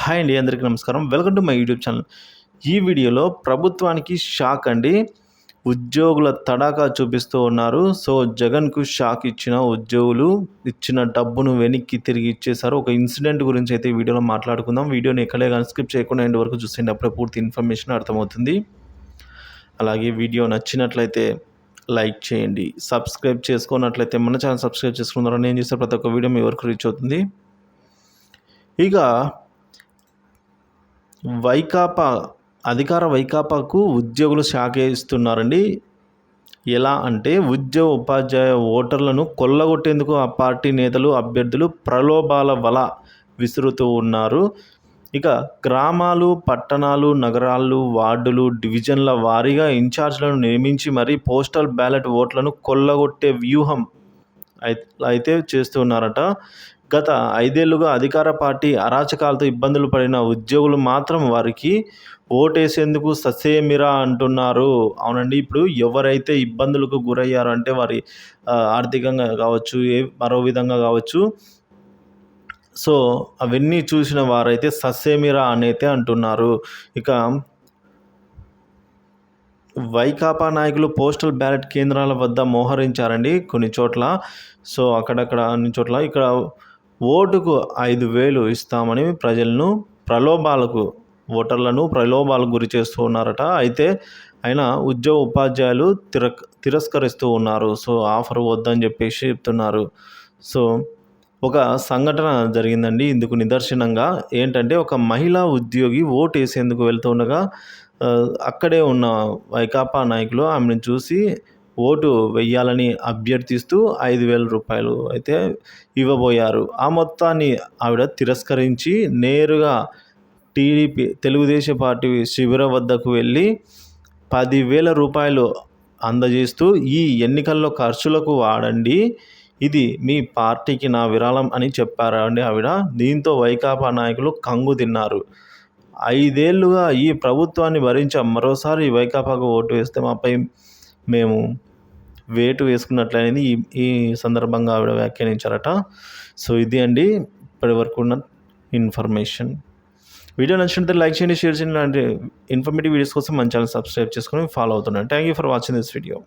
Hi అండి అందరికీ నమస్కారం. Welcome to my YouTube channel. ఈ వీడియోలో ప్రభుత్వానికి షాక్ అండి. ఉద్యోగుల తడాకా చూపిస్తూ ఉన్నారు. సో జగన్కు షాక్ ఇచ్చిన ఉద్యోగులు ఇచ్చిన డబ్బును వెనక్కి తిరిగి ఇచ్చేశారు. ఒక ఇన్సిడెంట్ గురించి అయితే వీడియోలో మాట్లాడుకుందాం. వీడియోని ఎక్కడే కానీ స్కిప్ చేయకుండా ఎండ్ వరకు చూసేయండి. అప్పుడే పూర్తి ఇన్ఫర్మేషన్ అర్థమవుతుంది. అలాగే వీడియో నచ్చినట్లయితే లైక్ చేయండి. సబ్స్క్రైబ్ చేసుకున్నట్లయితే మన ఛానల్ సబ్స్క్రైబ్ చేసుకున్నారని నేను చేసే ప్రతి ఒక్క వీడియో మీ వరకు రీచ్ అవుతుంది. ఇక వైకాపా అధికార వైకాపాకు ఉద్యోగులు శాఖ ఇస్తున్నారండి ఎలా అంటే ఉద్యోగ ఉపాధ్యాయ ఓటర్లను కొల్లగొట్టేందుకు ఆ పార్టీ నేతలు అభ్యర్థులు ప్రలోభాల వల విసురుతూ ఉన్నారు. ఇక గ్రామాలు పట్టణాలు నగరాలు వార్డులు డివిజన్ల వారీగా ఇన్ఛార్జ్లను నియమించి మరీ పోస్టల్ బ్యాలెట్ ఓట్లను కొల్లగొట్టే వ్యూహం అయితే చేస్తున్నారట. గత ఐదేళ్ళుగా అధికార పార్టీ అరాచకాలతో ఇబ్బందులు పడిన ఉద్యోగులు మాత్రం వారికి ఓటేసేందుకు ససేమిరా అంటున్నారు. అవునండి ఇప్పుడు ఎవరైతే ఇబ్బందులకు గురయ్యారో అంటే వారి ఆర్థికంగా కావచ్చు ఏ మరో విధంగా కావచ్చు సో అవన్నీ చూసిన వారైతే ససేమిరా అనైతే అంటున్నారు. ఇక వైకాపా నాయకులు పోస్టల్ బ్యాలెట్ కేంద్రాల వద్ద మోహరించారండి కొన్ని చోట్ల. సో అక్కడక్కడ అన్ని చోట్ల. ఇక్కడ ఓటుకు ఐదు వేలు ఇస్తామని ప్రజలను ప్రలోభాలకు ఓటర్లను ప్రలోభాలకు గురి చేస్తూ ఉన్నారట. అయితే ఆయన ఉద్యోగ ఉపాధ్యాయులు తిర తిరస్కరిస్తూ ఉన్నారు. సో ఆఫర్ వద్దని చెప్పేసి చెప్తున్నారు. సో ఒక సంఘటన జరిగిందండి. ఇందుకు నిదర్శనంగా ఏంటంటే ఒక మహిళా ఉద్యోగి ఓటు వేసేందుకు వెళ్తుండగా అక్కడే ఉన్న వైకాపా నాయకులు ఆమెను చూసి ఓటు వెయ్యాలని అభ్యర్థిస్తూ ఐదు వేల రూపాయలు అయితే ఇవ్వబోయారు. ఆ మొత్తాన్ని ఆవిడ తిరస్కరించి నేరుగా టీడీపీ తెలుగుదేశం పార్టీ శిబిరం వద్దకు వెళ్ళి పదివేల రూపాయలు అందజేస్తూ ఈ ఎన్నికల్లో ఖర్చులకు వాడండి. ఇది మీ పార్టీకి నా విరాళం అని చెప్పారండి ఆవిడ. దీంతో వైకాపా నాయకులు కంగు తిన్నారు. ఐదేళ్ళుగా ఈ ప్రభుత్వాన్ని భరించాం. మరోసారి వైకాపాకు ఓటు వేస్తే మాపై మేము వేటు వేసుకున్నట్లయినది ఈ ఈ సందర్భంగా ఆవిడ వ్యాఖ్యానించారట. సో ఇది అండి ఇప్పటి వరకు ఉన్న ఇన్ఫర్మేషన్. వీడియో నచ్చినట్లయితే లైక్ చేయండి షేర్ చేయండి అంటే ఇన్ఫర్మేటివ్ వీడియోస్ కోసం మన ఛానల్ సబ్స్క్రైబ్ చేసుకొని ఫాలో అవుతున్నాను thank you for watching this video